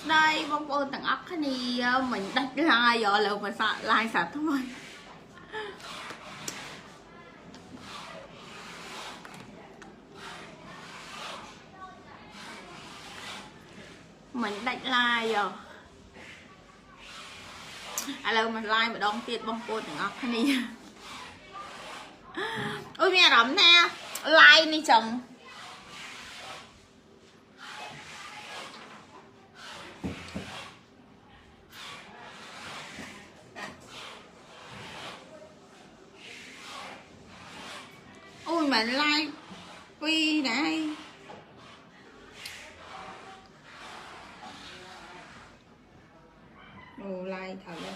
ស្តីបងប្អូនទាំងអស់គ្នាមិញដាច់ឡាយឥឡូវមកសាកឡាយសាថ្មីមិញដាច់ឡាយឥឡូវមកឡាយម្ដងទៀតបងប្អូនទាំងអស់គ្នាអូយមានអារម្មណ៍ថាឡាយនេះចឹង ôi mà like phi này ồ like thật đấy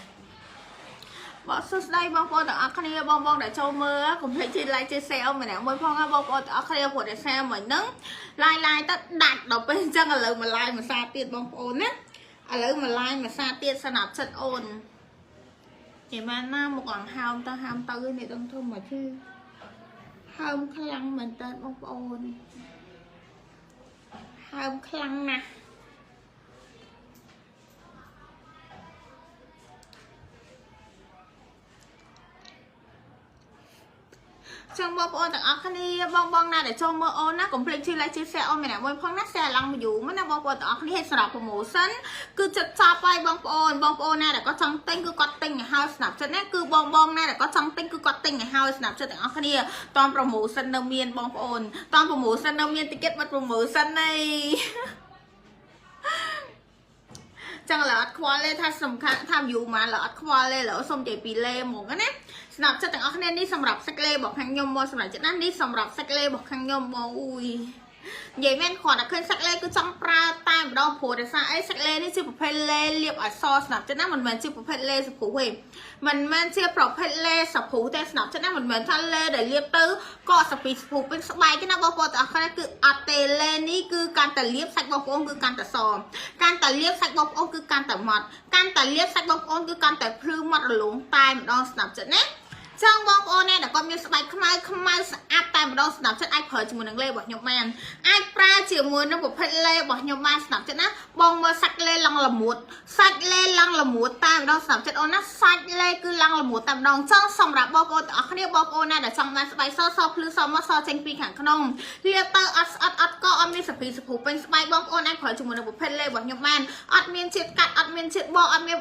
បងសួស្តីបងប្អូនទាំងអស់គ្នាបងប្អូនដែលចូលមើលកុំភ្លេចជួយ like ជួយ share អស់ម្នាក់មួយផងណាបងប្អូនទាំងអស់គ្នាព្រោះតែ share មួយហ្នឹង like like ទៅដាច់ដល់ពេលអញ្ចឹងឥឡូវមក like មួយសារទៀតបងប្អូនណាឥឡូវមក like មួយសារទៀតស្នាប់ចិត្តអូននិយាយមែនណាមកឡើងហើមទៅហើមទៅនេះដឹងធំមកជឿ ហើមខ្លាំងមែនតើបងប្អូនហើមខ្លាំងណាស់ ចឹងបងប្អូនទាំងអស់គ្នាបងបងណាដែលចូលមើលអូនណាកុំភ្លេចជួយ like ជួយ share អូនម្នាក់មួយផងណា share ឡើង view មកណាបងប្អូនទាំងអស់គ្នាឲ្យសម្រាប់ promotion គឺចិត្តចប់ហើយបងប្អូនបងប្អូនណាដែលគាត់ចង់ទិញគឺគាត់ទិញឲ្យហើយស្នាប់ចិត្តណាគឺបងបងណាដែលគាត់ចង់ទិញគឺគាត់ទិញឲ្យហើយស្នាប់ចិត្តទាំងអស់គ្នាតន promotion នៅមានបងប្អូនតន promotion នៅមាន ticket បាត់ promotion នេះចឹងឡើអត់ខ្វល់ទេថាសំខាន់ថា view មកឡើអត់ខ្វល់ទេឡើសុំនិយាយពីលេហ្មងណាស្នាប់ចិត្តទាំងអស់គ្នានេះសម្រាប់សាច់លេរបស់ខាងខ្ញុំមកសម្រាប់ចិត្តណានេះសម្រាប់សាច់លេរបស់ខាងខ្ញុំមកអ៊ុយ និយាយមែនគ្រាន់តែឃើញសាច់លេគឺចង់ប្រើតែម្ដងព្រោះដោយសារអីសាច់លេនេះជាប្រភេទលេលាបឲ្យសស្នាប់ចិត្តណាមិនមែនជាប្រភេទលេសព្រុះទេមិនមែនជាប្រភេទលេសព្រុះទេស្នាប់ចិត្តណាមិនមែនថាលេដែលលាបទៅក៏សពីសព្រុះពេញស្បែកទេណាបងប្អូនទាំងអស់គ្នាគឺអត់ទេលេនេះគឺកាន់តែលាបសាច់បងប្អូនគឺកាន់តែសកាន់តែលាបសាច់បងប្អូនគឺកាន់តែម៉ត់កាន់តែលាបសាច់បងប្អូនគឺកាន់តែភ្លឺម៉ត់រលោងតែម្ដងស្នាប់ចិត្តណា ចឹងបងប្អូនណាដែលគាត់មានស្បែកខ្មៅខ្មៅស្អាតតែម្ដងស្ដាប់ចិត្តអាចប្រើជាមួយនឹងលេរបស់ខ្ញុំបានអាចប្រើជាមួយនឹងប្រភេទលេរបស់ខ្ញុំបានស្ដាប់ចិត្តណាបងមើលសាច់លេឡងល្មួតសាច់លេឡងល្មួតតែម្ដងស្ដាប់ចិត្តអូនណាសាច់លេគឺឡងល្មួតតែម្ដងចឹងសម្រាប់បងប្អូនទាំងអស់គ្នាបងប្អូនណាដែលចង់បានស្បែកសសភ្លឺសមកសចេញពីខាងក្នុងលាបទៅអត់ស្អិតអត់ក៏អត់មានសពីសភូពេញស្បែកបងប្អូនអាចប្រើជាមួយនឹងប្រភេទលេរបស់ខ្ញុំបានអត់មានជាតិកាត់អត់មានជាតិបកអត់មាន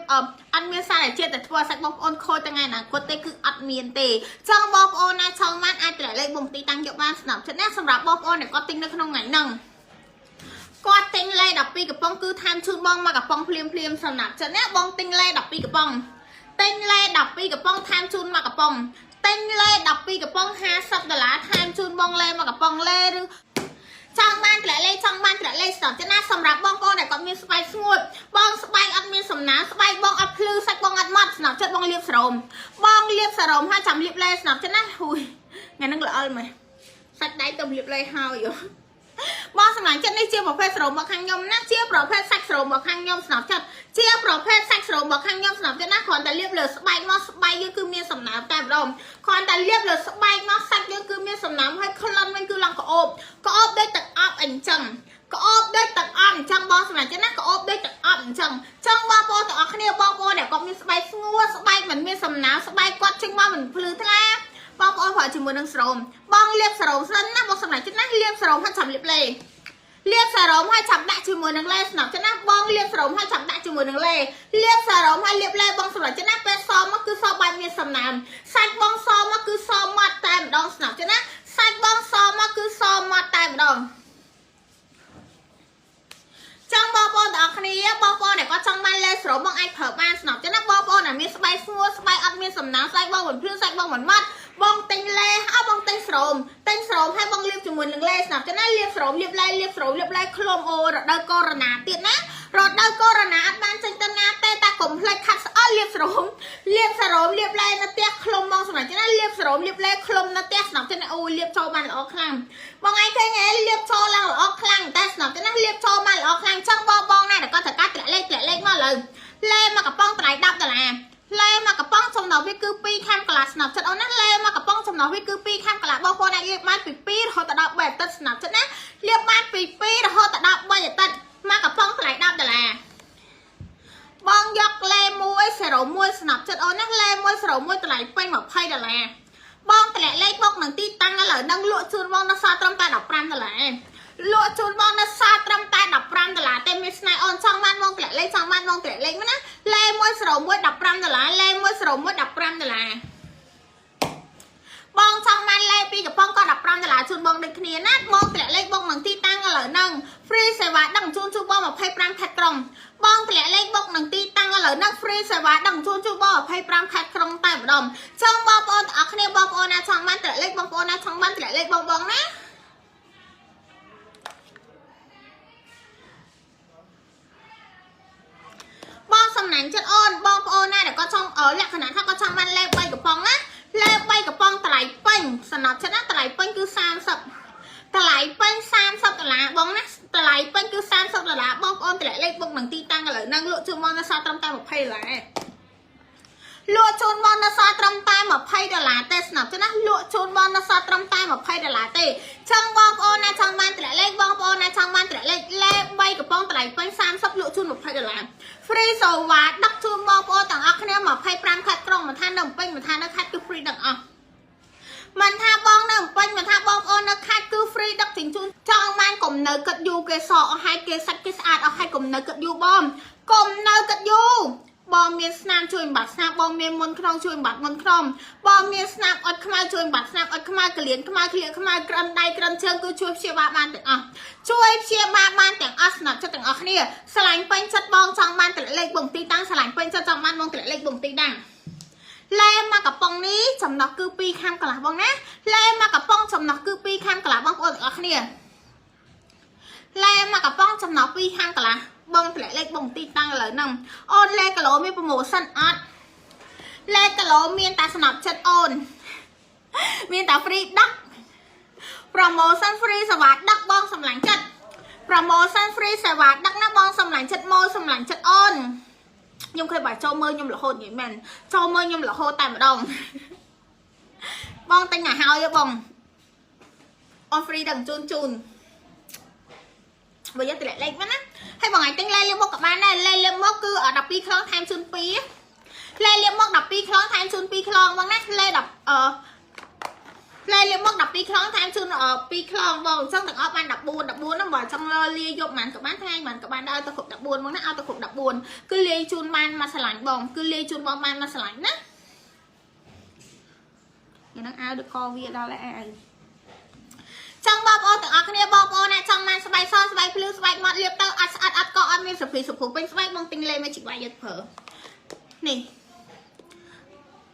អត់មានសារជាតិតែធ្វើឲ្យសាច់បងប្អូនខូចថ្ងៃអនាគតទេគឺអត់មានទេចឹងបងប្អូនណាចង់បានអាចត្រឡេកបងទីតាំងយកបានស្នាប់ចិត្តណាសម្រាប់បងប្អូនដែលគាត់ទិញនៅក្នុងថ្ងៃហ្នឹងគាត់ទិញលេ12កំប៉ុងគឺថែមជូនបងមកកំប៉ុងភ្លាមភ្លាមសម្រាប់ចិត្តណាបងទិញលេ12កំប៉ុងទិញលេ12កំប៉ុងថែមជូនមកកំប៉ុងទិញលេ12កំប៉ុង50ដុល្លារថែមជូនបងលេមកកំប៉ុងលេឬចង់បានត្រលេចង់បានត្រលេស្ដាប់ចិត្តណាសម្រាប់បងប្អូនដែលគាត់មានស្បែកស្ងួតបងស្បែកអត់មានសំណាងស្បែកបងអត់ភ្លឺសាច់បងអត់ម៉ត់ ស្ដាប់ចិត្តបងលាបស្រោមបងលាបស្រោមហើយចាំលាបលេស្ដាប់ចិត្តណាហួយថ្ងៃហ្នឹងល្អិលមែនសាច់ដៃទៅលាបលេហើយបងសម្លាញ់ចិត្តនេះជាប្រភេទស្រោមរបស់ខាងខ្ញុំណាជាប្រភេទសាច់ស្រោមរបស់ខាងខ្ញុំស្ដាប់ចិត្តជាប្រភេទសាច់ស្រោមរបស់ខាងខ្ញុំស្ដាប់ចិត្តណាគ្រាន់តែលាបលើស្បែកមកស្បែកយើងគឺមានសំណើមតែម្ដងគ្រាន់តែលាបលើស្បែកមកសាច់យើងគឺមានសំណើមហើយក្លិនវិញគឺឡើងក្អូបក្អូបដូចទឹកអប់អីចឹង ក្អូបដូចទឹកអប់អញ្ចឹងបងសម្រាប់ចឹងណាក្អូបដូចទឹកអប់អញ្ចឹងចឹងបងប្អូនទាំងអស់គ្នាបងប្អូនដែលគាត់មានស្បែកស្ងួតស្បែកមិនមានសំណើស្បែកគាត់ចេញមកមិនភ្លឺថ្លាបងប្អូនប្រើជាមួយនឹងស្រោមបងលាបស្រោមសិនណាបងសម្រាប់ចឹងណាលាបស្រោមហើយចាំលាបលេលាបសារ៉ូមហើយចាំដាក់ជាមួយនឹងលេស្នាប់ចឹងណាបងលាបសារ៉ូមហើយចាំដាក់ជាមួយនឹងលេលាបសារ៉ូមហើយលាបលេបងសម្រាប់ចឹងណាពេលសមកគឺសបាច់មានសំណើមសាច់បងសមកគឺសមាត់តែម្ដងស្នាប់ចឹងណាសាច់បងសមកគឺសមាត់តែម្ដងចឹងបងប្អូនទាំងអស់ គ្នាបងប្អូនដែលគាត់ចង់បានលេស្រោមបងអាចប្រើបានស្នប់ចឹងណាបងប្អូនដែលមានស្បែកស្ងួតស្បែកអត់មានសំណើស្បែកបងមិនភ្លឺស្បែកបងមិនម៉ត់បងទិញលេអើបងទិញស្រោមទិញស្រោមហើយបងលាបជាមួយនឹងលេស្នាប់ចឹងណាលាបស្រោមលាបលេលាបស្រោមលាបលេឃ្លុំអូរដូវកូវីដទៀតណា រដូវកូវីដអត់បានចេញទៅណាទេតែកុំភ្លេចខាត់ស្អល់លាបស្រោមលាបសារ៉ូមលាបលេនៅផ្ទះឃ្លុំបងសម្រាប់ចឹងណាលាបស្រោមលាបលេឃ្លុំនៅផ្ទះស្នាប់ចឹងណាអូលាបចូលបានល្អខ្លាំងបងឯងឃើញហ៎លាបចូលឡើងល្អខ្លាំងតែស្នាប់ចឹងណាលាបចូលបានល្អខ្លាំងចឹងបងបងណាដែលគាត់ត្រូវការត្រាក់លេខត្រាក់លេខមកលើលេមកកំប៉ុងតម្លៃ10ដុល្លារលេមកកំប៉ុងចំណុះវាគឺ2ខាំកន្លះស្នាប់ចិត្តអូនណាលេមកកំប៉ុងចំណុះវាគឺ2ខាំកន្លះបងប្អូនអាចលាបបានពី2រហូតដល់3អាទិត្យស្នាប់ចិត្តណាលាបបានពី2រហូតដល់3អាទិត្យ មកកំប៉ុងតម្លៃ10ដុល្លារបងយកលេ1 01ស្នាប់ចិត្តអូនណាលេ1 01តម្លៃពេញ20ដុល្លារបងតម្លាក់លេខបុកនឹងទីតាំងឥឡូវនឹងលក់ជូនបងនៅសល់ត្រឹមតែ15ដុល្លារលក់ជូនបងនៅសល់ត្រឹមតែ15ដុល្លារទេមានស្នេហ៍អូនចង់បានបងតម្លាក់លេខចង់បានបងតម្លាក់លេខមកណាលេ1 01 15ដុល្លារលេ1 01 15ដុល្លារ បងចង់បានលេខពីកំប៉ុងក៏15ដុល្លារជូនបងដូចគ្នាណាបងតម្លាក់លេខបុកនឹងទីតាំងឥឡូវហ្នឹង free សេវាដឹកជូនជូនបង25ខេត្តក្រុងបងតម្លាក់លេខបុកនឹងទីតាំងឥឡូវហ្នឹង free សេវាដឹកជូនជូនបង25ខេត្តក្រុងតែម្ដងចង់បងប្អូនទាំងអស់គ្នាបងប្អូនណាចង់បានតម្លាក់លេខបងប្អូនណាចង់បានតម្លាក់លេខបងបងណា បងសំណាញ់ចិត្តអូនបងប្អូនណាដែលគាត់ចង់អឺលក្ខណៈថាគាត់ចង់បានលេខ3កំប៉ុងណាលេខ3កំប៉ុងតម្លៃពេញសំណប់ចិត្តណាតម្លៃពេញគឺ30តម្លៃពេញ30ដុល្លារបងណាតម្លៃពេញគឺ30ដុល្លារបងប្អូនតម្លាក់លេខបុកនឹងទីតាំងឥឡូវហ្នឹងលក់ជូនមកនៅសល់ត្រឹមតែ20ដុល្លារ លក់ជូនមកនៅសល់ត្រឹមតែ20ដុល្លារទេស្នាប់ចឹងណាលក់ជូនមកនៅសល់ត្រឹមតែ20ដុល្លារទេចង់បងប្អូនណាចង់បានតម្លាក់លេខបងប្អូនណាចង់បានតម្លាក់លេខលេខ3កំប៉ុងតម្លៃពេញ30លក់ជូន20ដុល្លារ free សូវ៉ាដឹកជូនបងប្អូនទាំងអស់គ្នា25ខេត្តក្រុងមិនថានៅពេញមិនថានៅខេត្តគឺ free ទាំងអស់មិនថាបងនៅពេញមិនថាបងប្អូននៅខេត្តគឺ free ដឹកជញ្ជូនចង់បានកុំនៅគិតយូរគេសអស់ហើយគេសាច់គេស្អាតអស់ហើយកុំនៅគិតយូរបងកុំនៅគិតយូរ បងមានស្នាមជួយបំបត្តិស្នាមបងមានមុនក្នុងជួយបំបត្តិមុនក្នុងបងមានស្នាមអត់ខ្មៅជួយបំបត្តិស្នាមអត់ខ្មៅកលៀនខ្មៅក្លៀកខ្មៅក្រិនដៃក្រិនជើងគឺជួយព្យាបាលបានទាំងអស់ជួយព្យាបាលបានទាំងអស់ស្នាប់ចិត្តទាំងអស់គ្នាឆ្លាញ់ពេញចិត្តបងចង់បានតម្លាក់លេខបងទីតាំងឆ្លាញ់ពេញចិត្តចង់បានបងតម្លាក់លេខបងទីតាំងលែមកកំប៉ុងនេះចំណោះគឺ2ខាំកន្លះបងណាលែមកកំប៉ុងចំណោះគឺ2ខាំកន្លះបងប្អូនទាំងអស់គ្នាលែមកកំប៉ុងចំណោះ2ខាំកន្លះ បងតម្លាក់លេខបងទីតាំងឥឡូវហ្នឹងអូនលេគីឡូមានប្រម៉ូសិនអត់លេគីឡូមានតែសំណប់ចិត្តអូន មានតែ free ដឹក promotion free សេវាដឹកបងសម្លាញ់ចិត្ត promotion free សេវាដឹកណាបងសម្លាញ់ចិត្តម៉ូសម្លាញ់ចិត្តអូនខ្ញុំឃើញបើចូលមើលខ្ញុំរហូតនិយាយមែនចូលមើលខ្ញុំរហូតតែម្ដងបងទិញឲ្យហើយបងអូន free ដឹកជូនជូន បើយកតម្លាក់លេខមកណាហើយបងឯងទិញលេខលៀបមកក៏បានដែរលេខលៀបមកគឺ12ខ្លងថែមជូន2លេខលៀបមក12ខ្លងថែមជូន2ខ្លងបងណាលេខ10អឺលេខលៀបមក12ខ្លងថែមជូន2ខ្លងបងអញ្ចឹងទាំងអស់បាន14 14ហ្នឹងបើចង់លាយកប៉ុន្មានក៏បានថ្ងៃប៉ុន្មានក៏បានដល់ទៅគ្រប់14បងណាឲ្យទៅគ្រប់14គឺលាយជូនបានមកឆ្លាញ់បង គឺលាយជូនបងបានមកឆ្លាញ់ណាយ៉ាងហ្នឹងអាវដូចកវាដល់ហើយអាវ ចង់បងប្អូនទាំងអស់គ្នាបងប្អូនណាចង់បានស្បែកសស្បែកភ្លឺស្បែកមាត់លាបទៅអត់ស្អាតអត់កអត់មានសុភីសុភូពេញស្បែកបងទិញលេមកជីកវាយយកប្រើនេះ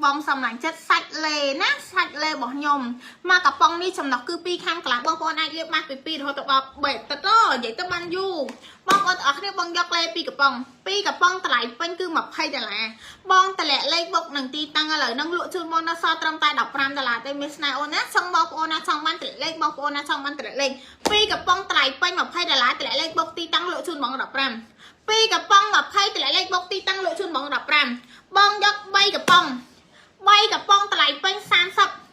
បងសំឡាញ់ចិត្តសាច់លេណាសាច់លេរបស់ខ្ញុំមកកំប៉ុងនេះចំណុះគឺ2ខាងកន្លះបងប្អូនអាចលាបបានពី2រហូតដល់3ទឹកទៅនិយាយទៅបានយូរបងប្អូនទាំងអស់គ្នាបងយកលេ2កំប៉ុង2កំប៉ុងតម្លៃពេញគឺ20ដុល្លារបងតម្លាក់លេខបុកនឹងទីតាំងឥឡូវហ្នឹងលក់ជូនមកនៅសល់ត្រឹមតែ15ដុល្លារទេមានស្នេហ៍អូនណាចង់បងប្អូនណាចង់បានតម្លាក់លេខបងប្អូនណាចង់បានតម្លាក់លេខ2កំប៉ុងតម្លៃពេញ20ដុល្លារតម្លាក់លេខបុកទីតាំងលក់ជូនមក15ពីរកំប៉ុង20តម្លាក់លេខបុកទីតាំងលក់ជូនបង15បងយក3កំប៉ុង 3កំប៉ុងតម្លៃពេញ30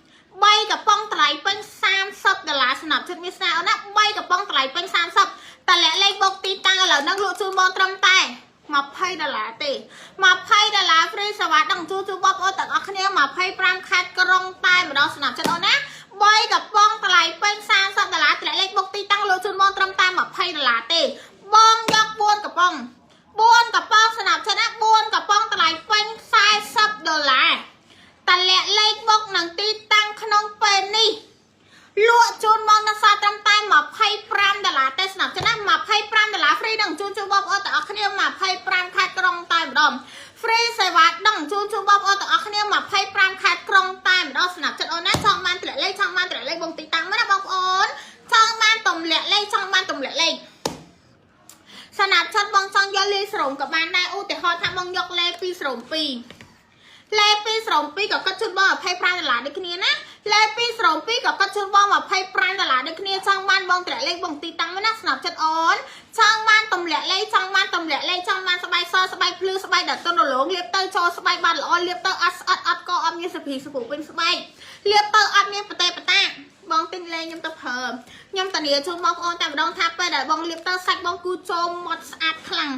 3កំប៉ុងតម្លៃពេញ30ដុល្លារសម្រាប់ចិត្តមានស្នេហ៍អូនណា3កំប៉ុងតម្លៃពេញ30តម្លាក់លេខបុកទីតាំងឥឡូវហ្នឹងលក់ជូនបងត្រឹមតែ20ដុល្លារទេ20ដុល្លារ free សេវាដឹកជូនជូនបងប្អូនទាំងអស់គ្នា25ខេត្តក្រុងតែម្ដងស្នាប់ចិត្តអូនណា3កំប៉ុងតម្លៃពេញ30ដុល្លារតម្លាក់លេខបុកទីតាំងលក់ជូនបងត្រឹមតែ20ដុល្លារទេបងយក4កំប៉ុង4កំប៉ុងស្នាប់ចិត្តណា4កំប៉ុងតម្លៃពេញ40ដុល្លារតម្លាក់លេខបុកនឹងទីតាំងក្នុងពេលនេះលក់ជូនមកនៅសល់ត្រឹមតែ25ដុល្លារទេស្នាប់ចិត្តណា25ដុល្លារ free នឹងជូនជូនបងប្អូនទាំងអស់គ្នា25ខេត្តក្រុងតែម្ដង free សេវាដឹងជូនជូនបងប្អូនទាំងអស់គ្នា25ខេត្តក្រុងតែម្ដងស្នាប់ចិត្តអូនណាចង់បានតម្លាក់លេខចង់បានតម្លាក់លេខបងទីតាំងមកណាបងប្អូនចង់បានតម្លាក់លេខចង់បានតម្លាក់លេខស្នាប់ចិត្តបងចង់យកលេខស្រោមក៏បានដែរឧទាហរណ៍ថាបងយកលេខ2ស្រោម2លេខ2ស្រោម2ក៏គាត់ជូនបង25ដុល្លារដូចគ្នាណាលេខ2ស្រោម2ក៏គាត់ជូនបង25ដុល្លារដូចគ្នាចង់បានបងតម្លាក់លេខបងទីតាំងណាស្នាប់ចិត្តអូនចង់បានតម្លាក់លេខចង់បានតម្លាក់លេខចង់បានស្បែកសស្បែកភ្លឺស្បែកដតុនរលោងលាបទៅចូលស្បែកបានល្អលាបទៅអត់ស្អិតអត់កអត់មានសុ ភីសុភូពេញស្បែកលាបទៅអត់មានប្រទេសបតាបងទិញលេងខ្ញុំទៅប្រើខ្ញុំតានីជូនបងប្អូនតែម្ដងថាពេលដែលបងលាបទៅសាច់បងគឺចូលមាត់ស្អាតខ្លាំង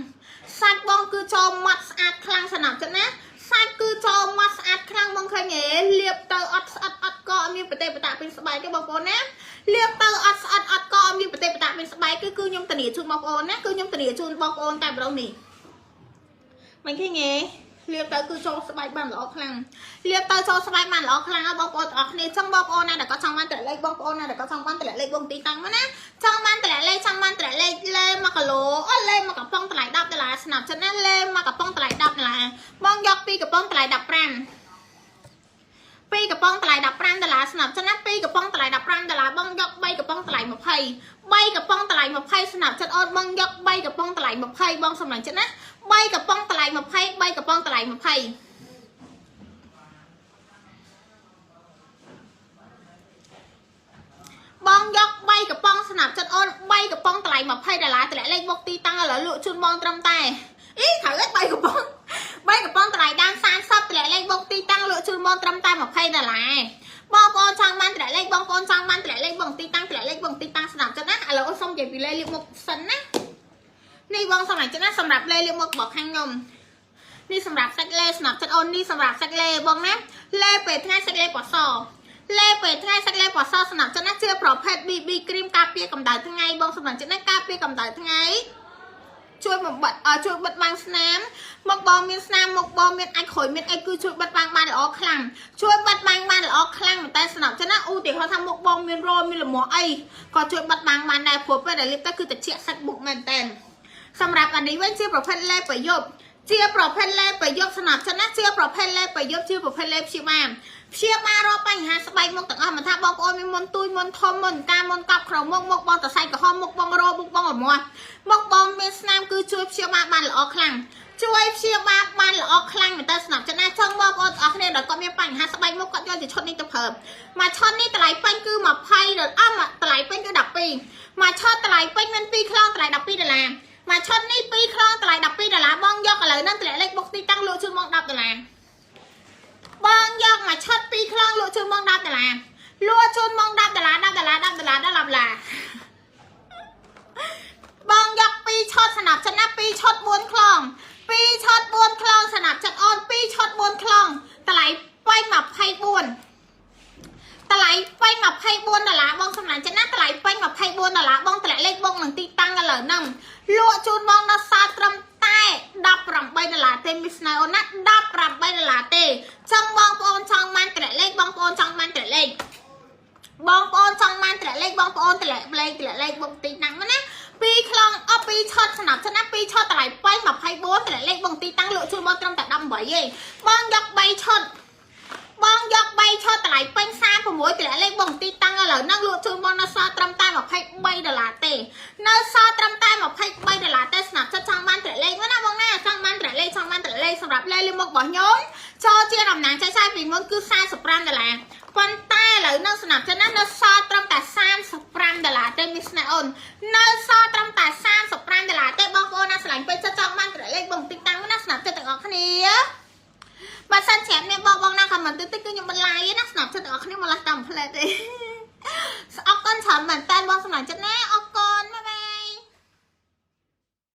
សាច់បងគឺចូលម៉ត់ស្អាតខ្លាំងសំណាប់ចិត្តណាសាច់គឺចូលម៉ត់ស្អាតខ្លាំងបងឃើញទេលាបទៅអត់ស្អិតអត់ក៏អត់មានប្រទេសបតាពេញស្បែកទេបងប្អូនណាលាបទៅអត់ស្អិតអត់ក៏អត់មានប្រទេសបតាពេញស្បែកគឺគឺខ្ញុំធានាជូនបងប្អូនណាគឺខ្ញុំធានាជូនបងប្អូនតែម្ដងនេះមិនឃើញទេ លាបទៅគឺចូលស្បែកបានល្អខ្លាំងលាបទៅចូលស្បែកបានល្អខ្លាំងហើយបងប្អូនទាំងអស់គ្នាអញ្ចឹងបងប្អូនណាដែលក៏ចង់បានតម្លាក់លេខបងប្អូនណាដែលក៏ចង់បានតម្លាក់លេខបងទីតាំងមកណាចង់បានតម្លាក់លេខចង់បានតម្លាក់លេខលេ1គីឡូអូលេ1កំប៉ុងតម្លៃ10ដុល្លារស្នាប់ចិត្តណាលេ1កំប៉ុងតម្លៃ10ដុល្លារបងយក2កំប៉ុងតម្លៃ15 ពីរកំប៉ុងតម្លៃ15ដុល្លារស្នាប់ចិត្តណាពីរកំប៉ុងតម្លៃ15ដុល្លារបងយក3កំប៉ុងតម្លៃ20 3កំប៉ុងតម្លៃ20ស្នាប់ចិត្តអូនបងយក3កំប៉ុងតម្លៃ20បងសម្រាប់ចិត្តណា3កំប៉ុងតម្លៃ20 3កំប៉ុងតម្លៃ20បងយក3កំប៉ុងស្នាប់ចិត្តអូន3កំប៉ុងតម្លៃ20ដុល្លារតម្លាក់លេខបុកទីតាំងឥឡូវលក់ជូនបងត្រឹមតែ អីត្រូវឯង3កំប៉ុង3កំប៉ុងតម្លៃដាន30តម្លាក់លេខបុកទីតាំងលក់ជូនបងត្រឹមតែ20ដុល្លារបងប្អូនចង់បានតម្លាក់លេខបងប្អូនចង់បានតម្លាក់លេខបងទីតាំងតម្លាក់លេខបងទីតាំងស្នាប់ចិត្តណាឥឡូវអូនសុំនិយាយពីលេខលាកមុខសិនណានេះបងសម្រាប់ចិត្តណាសម្រាប់លេខលាកមុខរបស់ខាងខ្ញុំនេះសម្រាប់សាច់លេស្នាប់ចិត្តអូននេះសម្រាប់សាច់លេបងណាលេពេលថ្ងៃសាច់លេពណ៌សលេពេលថ្ងៃសាច់លេពណ៌សស្នាប់ចិត្តណាជាប្រភេទ BB គ្រីមការពារកម្ដៅថ្ងៃបងសម្រាប់ចិត្តណាការពារកម្ដៅថ្ងៃ ជួយបំបត្តិអជួយបិទបាំងស្នាមមកបងមានស្នាមមកបងមានអាចក្រួយមានអីគឺជួយបិទបាំងបានល្អខ្លាំងជួយបិទបាំងបានល្អខ្លាំងមែនតែស្នាប់ចិត្តណាឧទាហរណ៍ថាមកបងមានរោមមានលមាស់អីក៏ជួយបិទបាំងបានដែរព្រោះពេលដែលលាបទៅគឺត្រជាក់សាច់មុខមែនតែនសម្រាប់អានេះវិញជាប្រភេទលេប្រយុទ្ធ ជាប្រភេទលេប្រយុទ្ធស្នាប់ចិត្តណាជាប្រភេទលេប្រយុទ្ធជាប្រភេទលេព្យាបាលព្យាបាលរកបញ្ហាស្បែកមុខទាំងអស់មិនថាបងប្អូនមានមុនទួយមុនធំមុនការមុនកប់ក្រមុខមុខបងតសៃក្រហមមុខបងរោមុខបងរមាស់មុខបងមានស្នាមគឺជួយព្យាបាលបានល្អខ្លាំងជួយព្យាបាលបានល្អខ្លាំងមែនតើស្នាប់ចិត្តណាចង់បងប្អូនទាំងអស់គ្នាដែលគាត់មានបញ្ហាស្បែកមុខគាត់យកជាឈុតនេះទៅប្រើមួយឈុតនេះតម្លៃពេញគឺ20ដុល្លារអស់តម្លៃពេញគឺ12មួយឈុតតម្លៃពេញមាន2ខ្លងតម្លៃ12ដុល្លារ មួយឈុតនេះ2ខ្លងតម្លៃ12ដុល្លារបងយកឥឡូវហ្នឹងតម្លាក់លេខបុកទីតាំងលក់ជូនមក10ដុល្លារបងយកមួយឈុត2ខ្លងលក់ជូនមក10ដុល្លារលក់ជូនមក10ដុល្លារ10ដុល្លារ10ដុល្លារ10ដុល្លារបងយក2ឈុតស្នាប់ចិត្តណា2ឈុត4ខ្លង2ឈុត4ខ្លងស្នាប់ចិត្តអូន2ឈុត4ខ្លងតម្លៃពេញ24តម្លៃ ពេញ24ដុល្លារបងសម្រាប់ចិត្តណាតម្លៃពេញ24ដុល្លារបងតម្លាក់លេខបងនឹងទីតាំងឥឡូវហ្នឹងលក់ជូនបងដល់សាត្រឹមតែ18ដុល្លារទេមីស្នៅអូនណា18ដុល្លារទេចង់បងប្អូនចង់បានតម្លាក់លេខបងប្អូនចង់បានតម្លាក់លេខបងប្អូនចង់បានតម្លាក់លេខបងប្អូនតម្លាក់លេខតម្លាក់លេខបងទីតាំងណាពីរខ្លងអស់ពីរឆតស្នាប់ចិត្តណាពីរឆតតម្លៃពេញ24តម្លាក់លេខបងទីតាំងលក់ជូនបងត្រឹមតែ18ឯងបងយក3ឆត បងយក3ឈុតតម្លៃពេញ36តម្លាក់លេខបងទីតាំងឥឡូវហ្នឹងលក់ជូនបងនៅសល់ត្រឹមតែ23ដុល្លារទេនៅសល់ត្រឹមតែ23ដុល្លារទេស្នាប់ចិត្តចង់បានតម្លាក់លេខណាបងណាចង់បានតម្លាក់លេខចង់បានតម្លាក់លេខសម្រាប់លេខលេខមុខរបស់ខ្ញុំចូលជាតំណាងចែកចាយពីមុនគឺ45ដុល្លារប៉ុន្តែឥឡូវហ្នឹងស្នាប់ចិត្តណានៅសល់ត្រឹមតែ35ដុល្លារទេមីស្នេហ៍អូននៅសល់ត្រឹមតែ35ដុល្លារទេបងប្អូនណាស្រឡាញ់ពេជ្រចិត្តចង់បានតម្លាក់លេខបងទីតាំងណាស្នាប់ចិត្តទាំងអស់គ្នា បើសិនច្រាប់មានបងបងណាខមមិនតិចតិចគឺខ្ញុំបន្លាយណាស្នាប់ចិត្តទាំងអស់គ្នាមកឡាស់តាមផ្លែតទេអរគុណច្រើនមែនតើបងសម្រាប់ចិត្តណាអរ